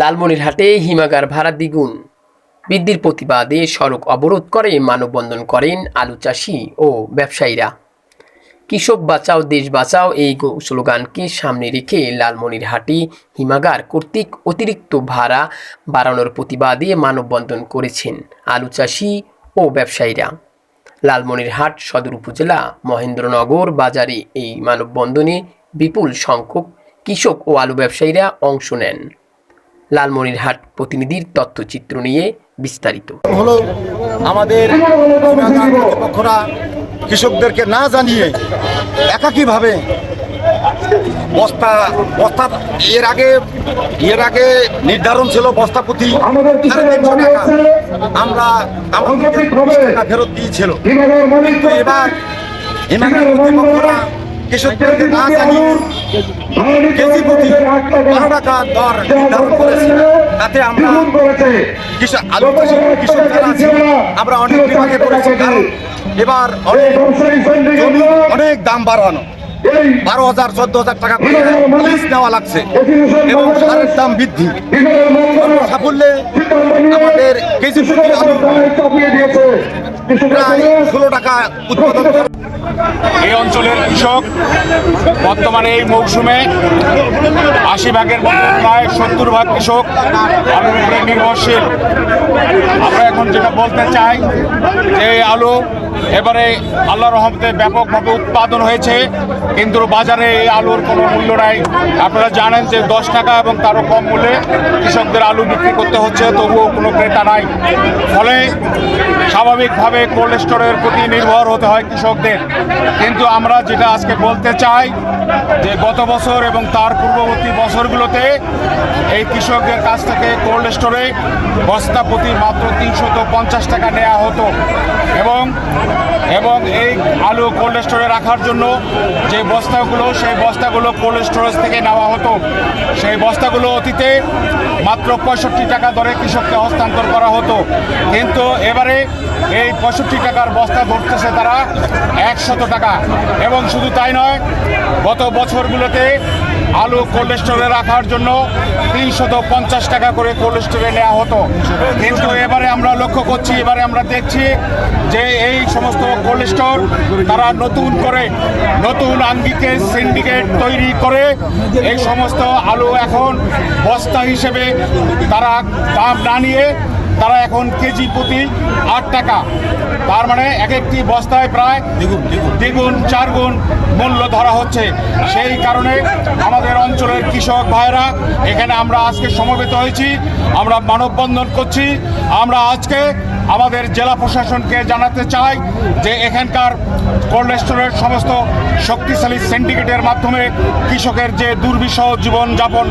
লালমনিরহাটে হিমাগার ভাড়া দ্বিগুণ। বৃদ্ধির প্রতিবাদে সড়ক অবরোধ করে মানববন্ধন করেন আলু চাষি ও ব্যবসায়ীরা। কৃষক বাঁচাও, দেশ বাঁচাও, এই স্লোগানকে সামনে রেখে লালমনিরহাটে হিমাগার কর্তৃক অতিরিক্ত ভাড়া বাড়ানোর প্রতিবাদে মানববন্ধন করেছেন আলু চাষি ও ব্যবসায়ীরা। লালমনিরহাট সদর উপজেলা মহেন্দ্রনগর বাজারে এই মানববন্ধনে বিপুল সংখ্যক কৃষক ও আলু ব্যবসায়ীরা অংশ নেন। লালমনিরহাট প্রতিনিধির তথ্যচিত্র নিয়ে বিস্তারিত। হলো আমাদের কর্তৃপক্ষরা কৃষকদেরকে না জানিয়ে একাকীভাবে বস্তা বস্তা এর আগে এর আগে নির্ধারণ ছিল বস্তা প্রতি আমরা আমাদের ফেরত দিয়েছিল। এবার হিমাগার কর্তৃপক্ষরা কৃষকদেরকে না জানিয়ে কেজি প্রতি বারো টাকা দর নির্ধারণ করেছে। তাতে আমরা কৃষক আলু চাষি কৃষক যারা আছে। আমরা অনেক বিভাগে করেছি। কারণ এবার অনেক জমি অনেক দাম বাড়ানো। বারো হাজার চোদ্দ হাজার টাকা করে লিজ নেওয়া লাগছে। এবং সারের দাম বৃদ্ধি। সাফল্যে আমাদের কেজি প্রতি আলু প্রায় ষোলো টাকা উৎপাদন এই অঞ্চলের কৃষক বর্তমানে এই মৌসুমে আশি ভাগের প্রায় সত্তর ভাগ কৃষক আলুর উপরে নির্ভরশীল। আমরা এখন যেটা বলতে চাই যে এই আলু এবারে আল্লাহ রহমতে ব্যাপকভাবে উৎপাদন হয়েছে। কিন্তু বাজারে এই আলুর কোনো মূল্য নাই। আপনারা জানেন যে দশ টাকা এবং তারও কম মূল্যে কৃষকদের আলু বিক্রি করতে হচ্ছে, তবুও কোনো ক্রেতা নাই। ফলে স্বাভাবিকভাবে কোল্ড স্টোরের প্রতি নির্ভর হতে হয় কৃষকদের। কিন্তু আমরা যেটা আজকে বলতে চাই, যে গত বছর এবং তার পূর্ববর্তী বছরগুলোতে এই কৃষকদের কাছ থেকে কোল্ড স্টোরে বস্তা প্রতি মাত্র পঞ্চাশ টাকা নেওয়া হতো। এবং আলু কোল্ড স্টোরে রাখার জন্য যে বস্তাগুলো, সেই বস্তাগুলো কোল্ড স্টোরেজ থেকে নেওয়া হতো। সেই বস্তাগুলো অতীতে মাত্র পঁয়ষট্টি টাকা দরে কৃষককে হস্তান্তর করা হতো। কিন্তু এবারে এই পঁয়ষট্টি টাকার বস্তা ধরতেছে তারা একশত টাকা। এবং শুধু তাই নয়, গত বছরগুলোতে আলু কোল্ড স্টোরে রাখার জন্য তিনশত পঞ্চাশ টাকা করে কোল্ড স্টোরে নেওয়া হতো। কিন্তু এবারে আমরা লক্ষ্য করছি, এবারে আমরা দেখছি যে এই সমস্ত কোল্ড স্টোর তারা নতুন করে নতুন আঙ্গিকে সিন্ডিকেট তৈরি করে এই সমস্ত আলু এখন বস্তা হিসেবে তারা দাম না নিয়ে তারা এখন কেজি প্রতি আট টাকা। তার মানে এক একটি বস্তায় প্রায় দ্বিগুণ চার গুণ মূল্য ধরা হচ্ছে। সেই কারণে আমাদের অঞ্চলের কৃষক ভাইরা এখানে আমরা আজকে সমবেত হয়েছি আমরা মানববন্ধন করছি। আমরা আজকে আমাদের জেলা প্রশাসনকে জানাতে চাই যে এখানকার কোল্ড স্টোরের সমস্ত শক্তিশালী সিন্ডিকেটের মাধ্যমে কৃষকের যে দুর্বিষহ জীবনযাপন